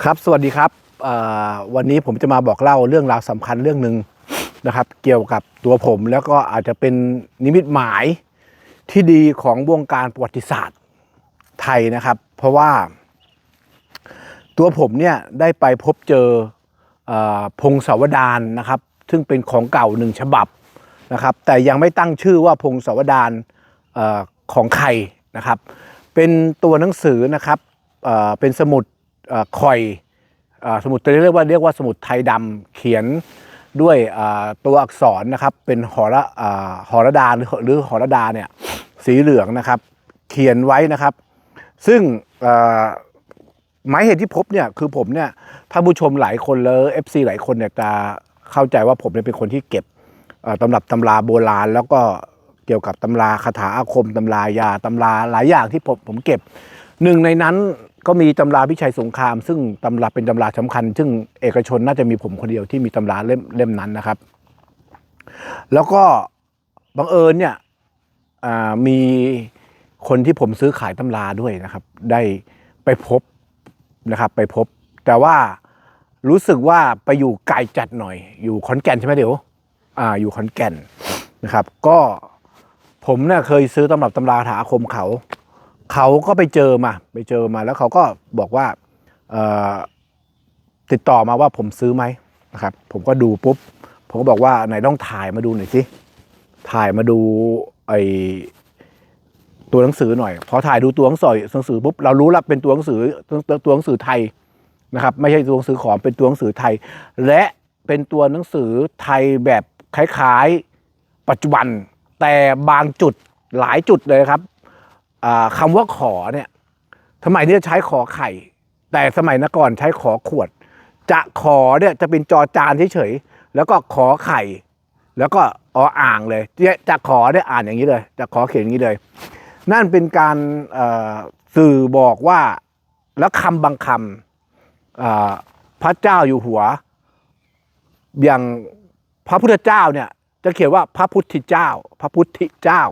ครับสวัสดีครับวันนี้ผมจะมาบอกเล่าเรื่องราวสำคัญเรื่องหนึ่งนะครับ เกี่ยวกับตัวผมแล้วก็อาจจะเป็นนิมิตหมายที่ดีของวงการประวัติศาสตร์ไทยนะครับ เพราะว่า ตัวผมเนี่ยได้ไปพบเจออพงศาวดารนะครับ ซึ่งเป็นของเก่าหนึ่งฉบับนะครับ แต่ยังไม่ตั้งชื่อว่าพงศาวดารของใครนะครับ เป็นตัวหนังสือนะครับเป็นสมุด คอยสมุดตัวนี้เรียกว่าเรียกว่าสมุดไทยดำเขียนด้วยตัวอักษรนะครับเป็นหอระหอระดาหรือหรือหอระดาเนี่ยสีเหลืองนะครับ เขียนไว้นะครับ ซึ่งเอ่อหมายเหตุที่พบเนี่ยคือผมเนี่ยท่านผู้ชมหลายคนแล้ว FC หลายคนเนี่ยจะเข้าใจว่าผมเนี่ยเป็นคนที่เก็บตำรับตำราโบราณ แล้วก็เกี่ยวกับตำราคาถาอาคมตำรายาตำราหลายอย่างที่ผมผมเก็บหนึ่งในนั้น ก็มีตำราพิชัยสงคราม ซึ่งตำราเป็นตำราสำคัญ ซึ่งเอกชนน่าจะมีผมคนเดียวที่มีตำราเล่มเล่มนั้นนะครับ แล้วก็บังเอิญเนี่ยมีคนที่ผมซื้อขายตำราด้วยนะครับ ได้ไปพบนะครับ ไปพบ แต่ว่ารู้สึกว่าไปอยู่ไกลจัดหน่อย อยู่ขอนแก่นใช่ไหมเดี๋ยวอ่าอยู่ขอนแก่นนะครับ ก็ผมเนี่ยเคยซื้อตำรับตำราถาอาคมเขา เขาก็ไปเจอมา ไปเจอมาแล้วเขาก็บอกว่าติดต่อมาว่าผมซื้อไหมนะครับผมก็ดูปุ๊บ ผมก็บอกว่าไหนต้องถ่ายมาดูหน่อยสิถ่ายมาดูไอตัวหนังสือหน่อยพอถ่ายดูตัวหนังสือหนังสือปุ๊บเรารู้แล้วเป็นตัวหนังสือตัวหนังสือไทยนะครับไม่ใช่ตัวหนังสือขอมเป็นตัวหนังสือไทย และเป็นตัวหนังสือไทยแบบคล้ายๆปัจจุบัน แต่บางจุดหลายจุดเลยครับ คำว่าขอเนี่ยสมัยนี้ใช้ขอไข่ แต่สมัยนก่อนใช้ขอขวด จะขอเนี่ยจะเป็นจอจานเฉยๆแล้วก็ขอไข่ แล้วก็ออ่างเลยจะขอเนี่ยอ่านอย่างนี้เลย จะขอเขียนอย่างนี้เลย นั่นเป็นการสื่อบอกว่าแล้วคำบางคำพระเจ้าอยู่หัว อย่างพระพุทธเจ้าเนี่ยจะเขียนว่าพระพุทธเจ้า พระพุทธเจ้า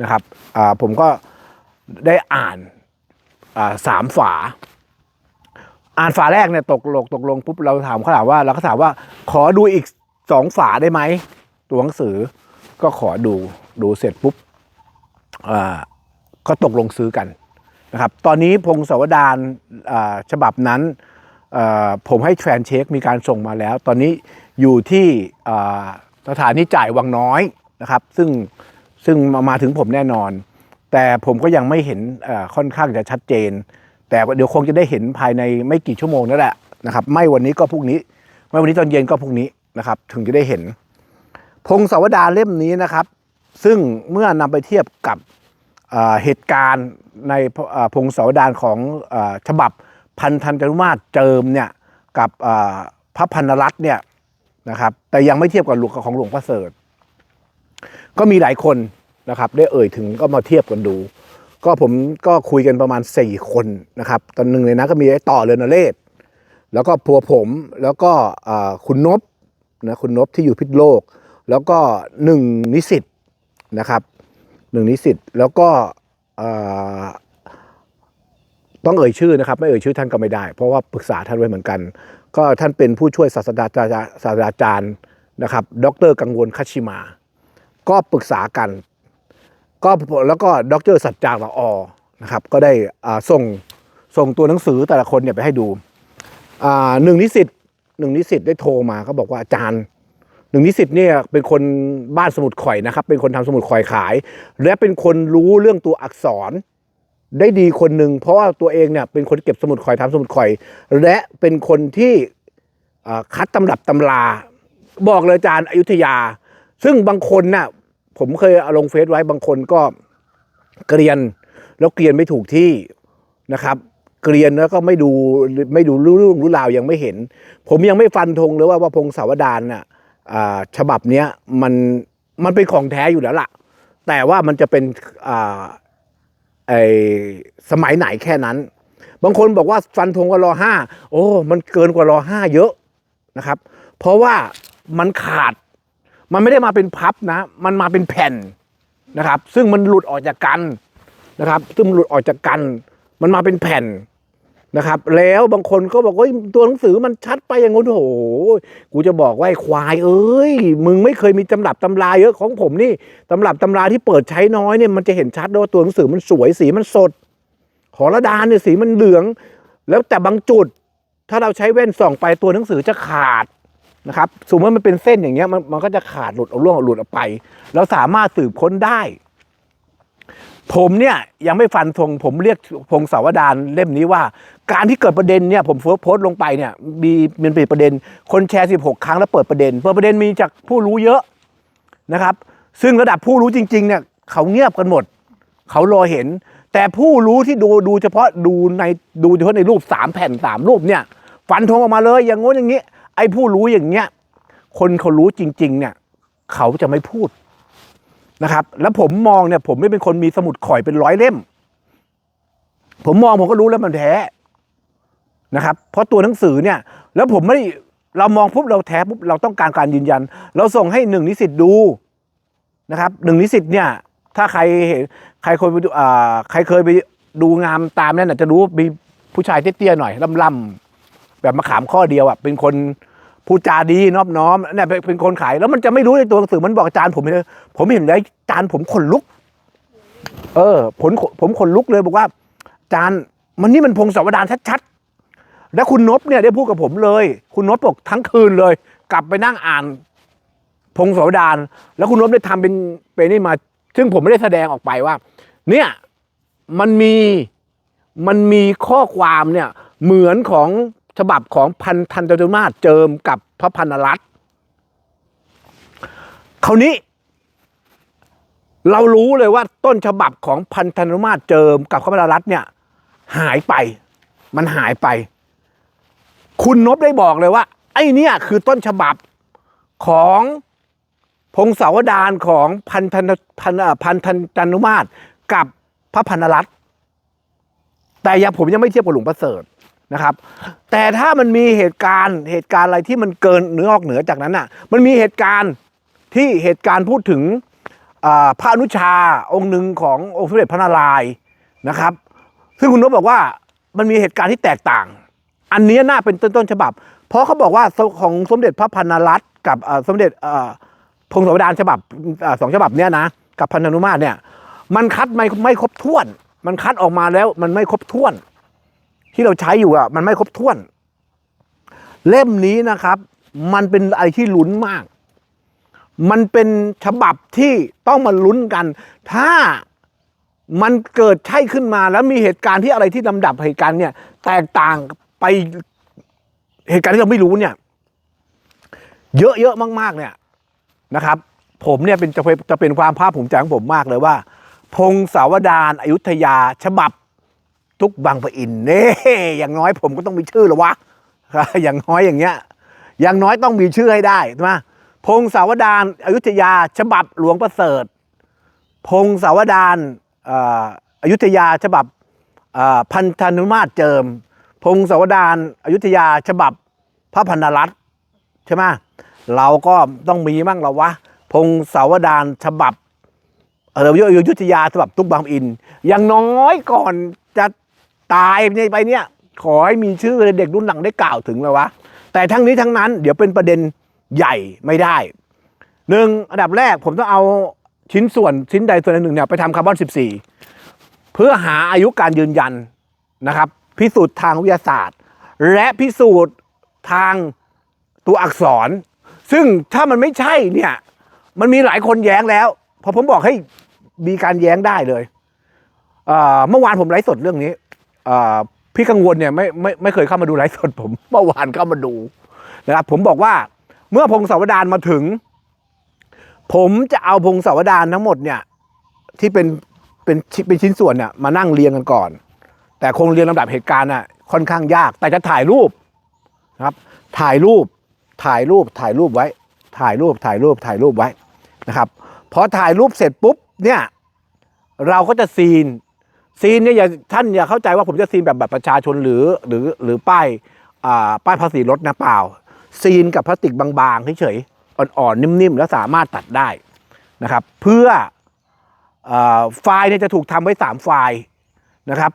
นะครับผมก็ ได้อ่านสามฝา อ่านฝาแรกเนี่ยตกลงตกลงปุ๊บเราถามเขาถามว่าเราก็ถามว่าขอดูอีกสองฝาได้ไหมตัวหนังสือก็ขอดูดูเสร็จปุ๊บอ่าก็ตกลงซื้อกันนะครับตอนนี้พงศาวดารฉบับนั้นผมให้แฟนเช็คมีการส่งมาแล้ว ตอนนี้อยู่ที่สถานีจ่ายวังน้อยนะครับ ซึ่งซึ่งมามาถึงผมแน่นอน แต่ผมก็ยังไม่เห็นค่อนข้างจะชัดเจน แต่เดี๋ยวคงจะได้เห็นภายในไม่กี่ชั่วโมงนั่นแหละนะครับ ไม่วันนี้ก็พรุ่งนี้ ไม่วันนี้ตอนเย็นก็พรุ่งนี้นะครับ ถึงจะได้เห็น พงศาวดารเล่มนี้นะครับ ซึ่งเมื่อนำไปเทียบกับเหตุการณ์ในพงศาวดารของอฉบับพันธันจารุมาตรเจิมเนี่ยกับพระพันรัตน์เนี่ยนะครับ แต่ยังไม่เทียบกับหลวงของหลวงพ่อเสริฐก็มีหลายคน นะครับ ได้เอ่ยถึงก็มาเทียบกันดู ก็ผมก็คุยกันประมาณ 4 คนนะครับ ตอนหนึ่งเลยนะก็มีไอ้ต่อเรือนเรศแล้วก็พัวผมแล้วก็คุณนบนะคุณนบที่อยู่พิษโลก แล้วก็หนึ่งนิสิตนะครับหนึ่งนิสิตแล้วก็ต้องเอ่ยชื่อนะครับ ไม่เอ่ยชื่อท่านก็ไม่ได้ เพราะว่าปรึกษาท่านไว้เหมือนกัน ก็ท่านเป็นผู้ช่วยศาสตราจารย์ศาสตราจารย์นะครับ ดรกังวลคัชิมา ก็ปรึกษากัน ก็แล้วก็ดรสัจจางละออนะครับก็ได้ส่งส่งตัวหนังสือแต่ละคนเนี่ยไปให้ดูหนึ่งนิสิตหนึ่งนิสิตได้โทรมาเขาบอกว่าอาจารย์หนึ่งนิสิตเนี่ยเป็นคนบ้านสมุดข่อยนะครับ เป็นคนทำสมุดข่อยขาย และเป็นคนรู้เรื่องตัวอักษรได้ดีคนหนึ่งเพราะว่าตัวเองเนี่ยเป็นคนเก็บสมุดข่อยทำสมุดข่อย และเป็นคนที่คัดตำรับตำรา บอกเลยอาจารย์อยุธยา ซึ่งบางคนน่ะ ผมเคยเอาลงเฟซไว้บางคนก็เกรียนแล้วเกรียนไม่ถูกที่นะครับ เกรียนแล้วก็ไม่ดูไม่ดูรู้เรื่องรู้ราวยังไม่เห็น ผมยังไม่ฟันธงเลยว่าว่าพงศาวดารน่ะฉบับเนี้ยมันมันเป็นของแท้อยู่แล้วล่ะ แต่ว่ามันจะเป็นไอสมัยไหนแค่นั้น บางคนบอกว่าฟันธงว่ารอห้าโอ้ มันเกินกว่ารอห้าเยอะนะครับ เพราะว่ามันขาด มันไม่ได้มาเป็นพับนะ มันมาเป็นแผ่นนะครับ ซึ่งมันหลุดออกจากกันนะครับ ซึ่งมันหลุดออกจากกัน มันมาเป็นแผ่นนะครับ แล้วบางคนก็บอกว่าตัวหนังสือมันชัดไปอย่างงู้นโอ้โหกูจะบอกว่าไอ้ควายเอ้ยมึงไม่เคยมีตำรับตำราเยอะของผมนี่ตำรับตำราที่เปิดใช้น้อยเนี่ยมันจะเห็นชัดเลยว่าตัวหนังสือมันสวยสีมันสด ขอระดานเนี่ยสีมันเหลือง แล้วแต่บางจุด ถ้าเราใช้แว่นส่องไปตัวหนังสือจะขาด นะครับสมมติมันเป็นเส้นอย่างเงี้ยมันมันก็จะขาดหลุดเอาล่วงหลุดออกไป เราสามารถสืบค้นได้ ผมเนี่ยยังไม่ฟันธงผมเรียกพงศาวดารเล่มนี้ว่า การที่เกิดประเด็นเนี่ยผมโพสต์ลงไปเนี่ยมีมันเป็นประเด็น คนแชร์ 16 ครั้งแล้วเปิดประเด็น เปิดประเด็นมีจากผู้รู้เยอะนะครับ ซึ่งระดับผู้รู้จริง ๆ เนี่ยเขาเงียบกันหมด เขารอเห็น แต่ผู้รู้ที่ดูดูเฉพาะดูในดูเฉพาะในรูปสามแผ่นสามรูปเนี่ย ฟันธงออกมาเลยอย่างงู้นอย่างนี้ ไอ้ผู้รู้อย่างเงี้ย คนเขารู้จริง ๆ เนี่ย เขาจะไม่พูดนะครับ แล้วผมมองเนี่ย ผมไม่เป็นคนมีสมุดข่อยเป็นร้อยเล่ม ผมมองผมก็รู้แล้วมันแท้นะครับ เพราะตัวหนังสือเนี่ย แล้วผมไม่เรามองปุ๊บเราแท้ปุ๊บเราต้องการการยืนยัน เราส่งให้หนึ่งนิสิตดูนะครับหนึ่งนิสิตเนี่ย ถ้าใครเห็นใครเคยไปดูอ่าใครเคยไปดูงามตามนั่นน่ะจะรู้มีผู้ชายเตี้ยๆหน่อยล่ำๆแบบมะขามข้อเดียวอะเป็นคน พูดจาดีนอบน้อมเนี่ยเป็นคนขายแล้วมันจะไม่รู้ในตัวหนังสือมันบอกอาจารย์ผมเลยผมเห็นได้อาจารย์ผมขนลุก เออผมผมขนลุกเลยบอกว่าอาจารย์มันนี่มันพงศาวดารชัดๆแล้วคุณนบเนี่ยได้พูดกับผมเลย คุณนบบอกทั้งคืนเลย กลับไปนั่งอ่าน พงศาวดารแล้วคุณนบได้ทำเป็นเป็นนี่มา ซึ่งผมไม่ได้แสดงออกไปว่า เนี่ยมันมีมันมีข้อความเนี่ยเหมือนของ ฉบับของพันธันตมาศเจิมกับพระพันรัตคราวนี้ เรารู้เลยว่าต้นฉบับของพันธันตมาศเจิมกับพระพันรัตเนี่ย หายไป มันหายไป คุณนบได้บอกเลยว่า ไอ้เนี่ยคือต้นฉบับของพงศาวดารของพันธันพันพันธันจันุมาตกับพระพันรัตแต่ยังผมยังไม่เทียบกับหลวงประเสริฐ นะครับ แต่ถ้ามันมีเหตุการณ์เหตุการณ์อะไรที่มันเกินเหนือออกเหนือจากนั้นอะ มันมีเหตุการณ์ที่เหตุการณ์พูดถึงพระอนุชาองค์หนึ่งขององค์สมเด็จพระนารายณ์นะครับ ซึ่งคุณนพบอกว่ามันมีเหตุการณ์ที่แตกต่าง อันนี้น่าเป็นต้นต้นฉบับ เพราะเขาบอกว่าของสมเด็จพระพันนรัตกับสมเด็จพงศาวดารฉบับสองฉบับเนี้ยนะกับพันธนุมาตรเนี่ยมันคัดไม่ไม่ครบถ้วน มันคัดออกมาแล้วมันไม่ครบถ้วน ที่เราใช้อยู่อะมันไม่ครบถ้วน เล่มนี้นะครับ มันเป็นอะไรที่ลุ้นมาก มันเป็นฉบับที่ต้องมาลุ้นกัน ถ้ามันเกิดใช่ขึ้นมาแล้วมีเหตุการณ์ที่อะไรที่ลำดับเหตุการณ์เนี่ย แตกต่างไปเหตุการณ์ที่เราไม่รู้เนี่ย เยอะๆมาก ๆ เนี่ยนะครับ ผมเนี่ยเป็นจะเป็นจะเป็นความภาคภูมิใจของผมมากเลยว่า พงศาวดารอายุธยาฉบับ ทุกบางปะอินเน่อย่างน้อยผมก็ต้องมีชื่อหรอวะอย่างน้อยอย่างเงี้ย อย่างน้อยต้องมีชื่อให้ได้ใช่ไหมพงศาวดารอยุธยา ฉบับหลวงประเสริฐ พงศาวดารอยุธยา ฉบับพันธนุมาตรเจิม พงศาวดารอยุธยา ฉบับพระพันนรัตใช่ไหมเราก็ต้องมีมั่งเราวะ พงศาวดารฉบับเออยุธยาฉบับตุ๊กบางอิน อย่างน้อยก่อน ตายไปเนี่ย ขอให้มีชื่อเด็กรุ่นหลังได้กล่าวถึงแล้วะ แต่ทั้งนี้ทั้งนั้นเดี๋ยวเป็นประเด็นใหญ่ไม่ได้หนึ่งอันดับแรกผมต้องเอาชิ้นส่วนชิ้นใดส่วนหนึ่งเนี่ยไปทำคาร์บอน 14 เพื่อหาอายุการยืนยันนะครับ พิสูจน์ทางวิทยาศาสตร์ และพิสูจน์ทางตัวอักษร ซึ่งถ้ามันไม่ใช่เนี่ยมันมีหลายคนแย้งแล้วพอผมบอกให้มีการแย้งได้เลยเมื่อวานผมไลฟ์สดเรื่องนี้ พี่กังวลเนี่ยไม่ไม่ไม่เคยเข้ามาดูไลฟ์สดผมเมื่อวานเข้ามาดูนะครับผมบอกว่าเมื่อพงศาวดารมาถึง ผมจะเอาพงศาวดารทั้งหมดเนี่ย ที่เป็นเป็นชิ้นเป็นชิ้นส่วนเนี่ยมานั่งเรียงกันก่อน แต่คงเรียงลำดับเหตุการณ์น่ะค่อนข้างยาก แต่จะถ่ายรูปนะครับ ถ่ายรูปถ่ายรูปถ่ายรูปไว้ ถ่ายรูปถ่ายรูปถ่ายรูปไว้นะครับพอถ่ายรูปเสร็จปุ๊บเนี่ยเราก็จะซีน ซีนเนี่ยอย่าท่านอย่าเข้าใจว่าผมจะซีนแบบแบัตรประชาชนหรือหรือหรือป้ายอ่าป้ายภาษีรถนะเปล่า ซีนกับพลาสติกบางๆเฉยๆอ่อนๆนิ่มๆ แล้วสามารถตัดได้นะครับ เพื่ออาไฟล์เนี่ยจะถูกทำไว้สามไฟล์นะครับ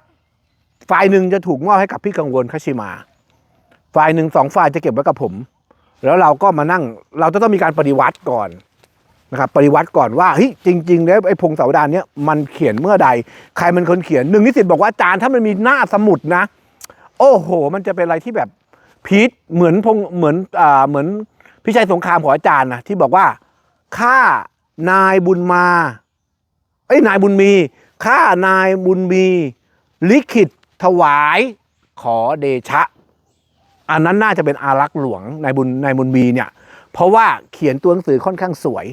ฝ่ายหนึ่งจะถูกมอบให้กับพี่กังวลคาชิมาฝ่ายหนึ่งสองฝ่ายจะเก็บไว้กับผม แล้วเราก็มานั่งเราจะต้องมีการปฏิวัติก่อน นะครับปฏิวัติก่อนว่าเฮ้ยจริง ๆ แล้วไอ้พงศาวดารเนี้ยมันเขียนเมื่อใด ใครมันคนเขียนหนึ่งนิสิตบอกว่าอาจารย์ถ้ามันมีหน้าสมุดนะ โอ้โห มันจะเป็นอะไรที่แบบพีทเหมือนพงเหมือนอ่าเหมือนพี่ชัยสงครามของอาจารย์นะที่บอกว่าข้านายบุญมาเอ้ยนายบุญมีข้านายบุญมี ลิขิตถวายขอเดชะ อันนั้นน่าจะเป็นอารักษ์หลวงนายบุญนายบุญมีเนี่ย เพราะว่าเขียนตัวหนังสือค่อนข้างสวย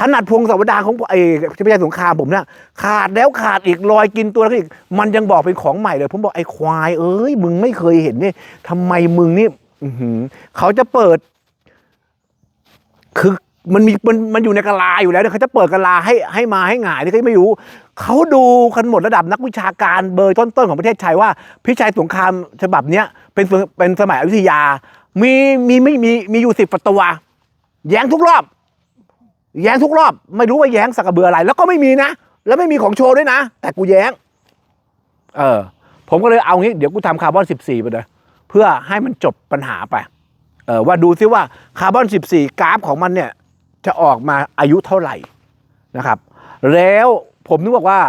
ขนาดพงศาวดารของไอ้พิชัยสงครามผมเนี่ยขาดแล้วขาดอีกรอยกินตัวแล้วก็อีก มันยังบอกเป็นของใหม่เลย ผมบอกไอ้ควายเอ้ยมึงไม่เคยเห็นนี่ทำไมมึงนี่อเขาจะเปิด คือมันมีมันมันอยู่ในกะลาอยู่แล้วเนี่ยเขาจะเปิดกะลาให้ให้มาให้หงายนี่ก็ไม่รู้เขาดูกันหมดระดับนักวิชาการเบอร์ต้นๆของประเทศไทยว่าพิชัยสงครามฉบับเนี้ยเป็นเป็นสมัยอยุธยา มีมีไม่มีมีอยู่สิบตัวแย้งทุกรอบ แย้งทุกรอบ ไม่รู้ว่าแย้งสักกระเบืออะไร แล้วก็ไม่มีนะ แล้วไม่มีของโชว์ด้วยนะ แต่กูแย้ง เออ ผมก็เลยเอางี้ เดี๋ยวกูทำคาร์บอน 14 ไปเลย เพื่อให้มันจบปัญหาไป เออว่าดูซิว่าคาร์บอน 14 กราฟของมันเนี่ย จะออกมาอายุเท่าไหร่นะครับ แล้วผมนึกบอกว่า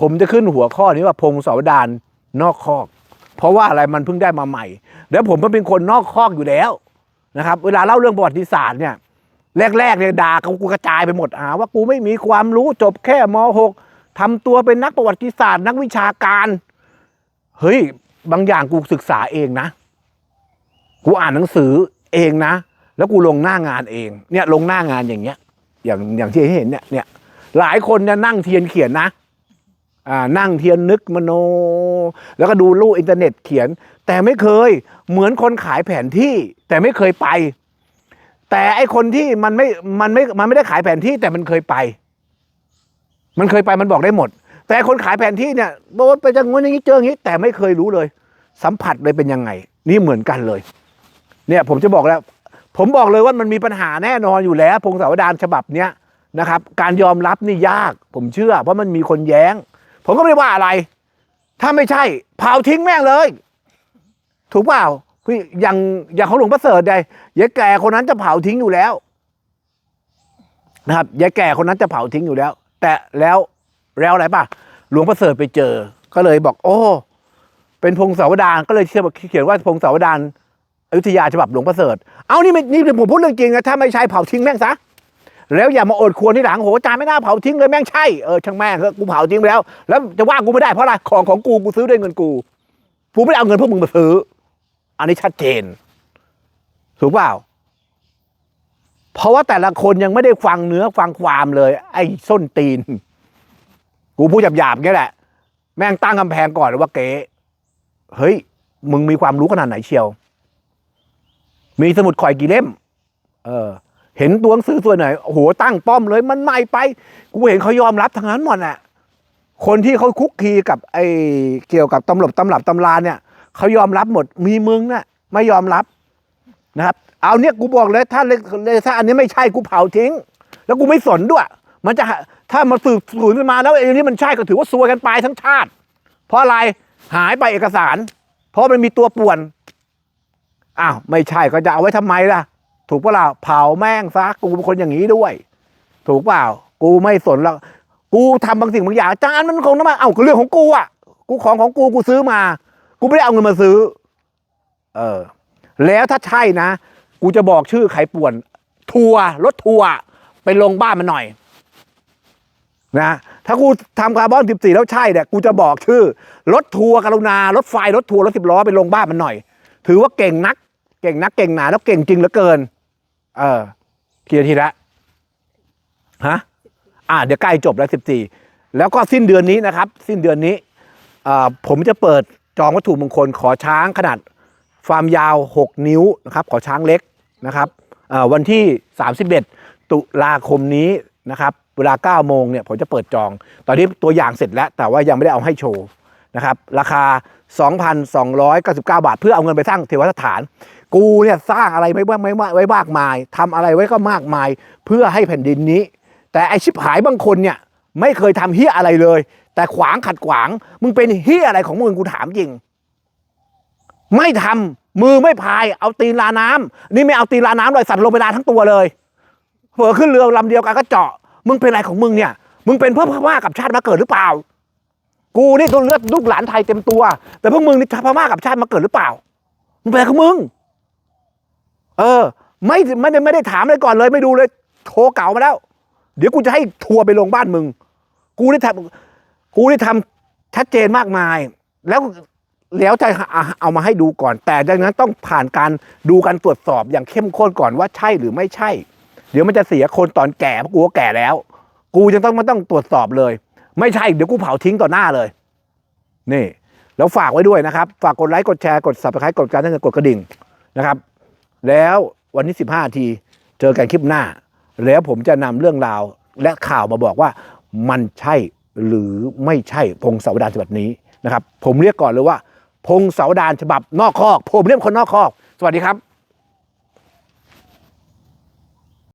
ผมจะขึ้นหัวข้อนี้ว่าพงศาวดารนอกคอก เพราะว่าอะไรมันเพิ่งได้มาใหม่ แล้วผมก็เป็นคนนอกคอกอยู่แล้วนะครับ เวลาเล่าเรื่องประวัติศาสตร์เนี่ย แรกๆเนี่ยด่ากูกระจายไปหมดหาว่ากูไม่มีความรู้จบแค่ม .6 ทำตัวเป็นนักประวัติศาสตร์นักวิชาการ เฮ้ย บางอย่างกูศึกษาเองนะ กูอ่านหนังสือเองนะ แล้วกูลงหน้างานเอง เนี่ยลงหน้างานอย่างเงี้ย อย่างอย่างที่เห็นเนี่ยเนี่ยหลายคนเนี่ยนั่งเทียนเขียนนะอ่านั่งเทียนนึกมโน แล้วก็ดูรูปอินเทอร์เน็ตเขียน แต่ไม่เคยเหมือนคนขายแผนที่ แต่ไม่เคยไป แต่ไอคนที่มันไม่มันไม่มันไม่ได้ขายแผนที่แต่มันเคยไป มันเคยไปมันบอกได้หมด แต่คนขายแผนที่เนี่ยโดนไปจังงนอย่างนี้เจออย่างนี้ แต่ไม่เคยรู้เลย สัมผัสเลยเป็นยังไง นี่เหมือนกันเลย เนี่ยผมจะบอกแล้ว ผมบอกเลยว่ามันมีปัญหาแน่นอนอยู่แล้ว พงศาวดารฉบับเนี้ยนะครับ การยอมรับนี่ยาก ผมเชื่อ เพราะมันมีคนแย้ง ผมก็ไม่ได้ว่าอะไร ถ้าไม่ใช่เผาทิ้งแม่งเลย ถูกเปล่า พี่อย่างอย่างของหลวงประเสริฐใดยายแก่คนนั้นจะเผาทิ้งอยู่แล้ว นะครับยายแก่คนนั้นจะเผาทิ้งอยู่แล้ว แต่แล้วแล้วอะไรป่ะ หลวงประเสริฐไปเจอ ก็เลยบอก โอ้ เป็นพงศาวดารก็เลยเขียนว่าพงศาวดารอยุธยาฉบับหลวงประเสริฐ เอานี่ไม่นี่ผมพูดเรื่องจริงนะถ้าไม่ใช่เผาทิ้งแม่งซะแล้วอย่ามาอดควรที่หลังโหจารย์ไม่น่าเผาทิ้งเลยแม่งใช่เออช่างแม่งเถอกูเผาทิ้งไปแล้ว แล้วจะว่ากูไม่ได้เพราะอะไรของของกูกูซื้อด้วยเงินกูกูไม่ได้เอาเงินพวกมึงมาซื้อ อันนี้ชัดเจน ถูกเปล่า เพราะว่าแต่ละคนยังไม่ได้ฟังเนื้อฟังความเลย ไอ้ส้นตีน กูพูดหยาบๆแค่แหละ แม่งตั้งกำแพงก่อนว่าเก๋เฮ้ย มึงมีความรู้ขนาดไหนเชียว มีสมุดข่อยกี่เล่ม เออ เห็นตัวหนังสือส่วนไหนโอ้โหตั้งป้อมเลย มันใหม่ไป กูเห็นเขายอมรับทั้งนั้นหมดแหละคนที่เขาคุกคีกับไอ้เกี่ยวกับตำรับตำรับตำราเนี่ย เขายอมรับหมด มีมึงน่ะไม่ยอมรับนะครับ เอาเนี่ยกูบอกเลยถ้าเลยเลยถ้าอันนี้ไม่ใช่กูเผาทิ้ง แล้วกูไม่สนด้วย มันจะถ้ามันสืบสูญขึ้นมาแล้วไอ้นี่มันใช่ก็ถือว่าซวยกันไปทั้งชาติ เพราะอะไรหายไปเอกสาร เพราะมันมีตัวป่วนอ้าวไม่ใช่ก็จะเอาไว้ทำไมล่ะ ถูกเปล่าเผาแม่งซะกูเป็นคนอย่างนี้ด้วย ถูกเปล่า กูไม่สนแล้วกูทำบางสิ่งบางอย่างจารย์มันคงต้องมาเอ้าเรื่องของกูอะ กูของของกูกูซื้อมา กูไม่ได้เอาเงินมาซื้อ เออ แล้วถ้าใช่นะ กูจะบอกชื่อใครป่วน ทัวร์รถทัวร์ไปลงบ้านมันหน่อย นะ ถ้ากูทำคาร์บอนสิบสี่แล้วใช่เนี่ยกูจะบอกชื่อ รถทัวร์กรุณารถไฟรถทัวร์รถสิบล้อไปลงบ้านมันหน่อย ถือว่าเก่งนัก เก่งนักเก่งหนาแล้วเก่งจริงเหลือเกิน เออกี่นาทีละฮะอ่าเดี๋ยวใกล้จบแล้วสิบสี่แล้วก็สิ้นเดือนนี้นะครับ สิ้นเดือนนี้อ่าผมจะเปิด จองวัตถุมงคลขอช้างขนาดความยาว 6 นิ้วนะครับขอช้างเล็กนะครับวันที่ 31 ตุลาคมนี้นะครับเวลา 9 โมงเนี่ยผมจะเปิดจอง ตอนนี้ตัวอย่างเสร็จแล้ว แต่ว่ายังไม่ได้เอาให้โชว์นะครับราคา 2,299 บาท เพื่อเอาเงินไปสร้างเทวสถาน กูเนี่ยสร้างอะไรไว้บ้างไม่ไว้มากมายทำอะไรไว้ก็มากมาย เพื่อให้แผ่นดินนี้ แต่ไอชิบหายบางคนเนี่ยไม่เคยทำเฮียอะไรเลย แต่ขวางขัดขวาง มึงเป็นเฮียอะไรของมึงกูถามจริง ไม่ทำมือไม่พาย เอาตีนลาน้ำนี่ไม่เอาตีนลาน้ำเลยสัตว์ลงไปลาทั้งตัวเลยเผลอขึ้นเรือลำเดียวกันก็เจาะ มึงเป็นอะไรของมึงเนี่ย มึงเป็นเพื่อพม่ากับชาติมาเกิดหรือเปล่า กูนี่ต้นเลือดลูกหลานไทยเต็มตัว แต่พวกมึงนี่พม่ากับชาติมาเกิดหรือเปล่า มึงเป็นอะไรของมึง เออ ไม่ไม่ได้ไม่ได้ถามเลยก่อนเลย ไม่ดูเลย โทรเก่ามาแล้ว เดี๋ยวกูจะให้ทัวร์ไปลงบ้านมึง กูได้ทำ กูได้ทำชัดเจนมากมาย แล้วแล้วจะเอามาให้ดูก่อน แต่ดังนั้นต้องผ่านการดูการตรวจสอบอย่างเข้มข้นก่อนว่าใช่หรือไม่ใช่ เดี๋ยวมันจะเสียคนตอนแก่เพราะกูก็แก่แล้ว กูจะต้องมันต้องตรวจสอบเลย ไม่ใช่เดี๋ยวกูเผาทิ้งต่อหน้าเลย นี่แล้วฝากไว้ด้วยนะครับ ฝากกดไลค์กดแชร์กด subscribe กดการตั้งกดกระดิ่งนะครับ แล้ววันนี้ 15ทีเจอกันคลิปหน้า แล้วผมจะนำเรื่องราวและข่าวมาบอกว่ามันใช่ หรือไม่ใช่พงศาวดารฉบับนี้นะครับ ผมเรียกก่อนเลยว่า พงศาวดารฉบับนอกคอก ผมเรียกคนนอกคอก สวัสดีครับ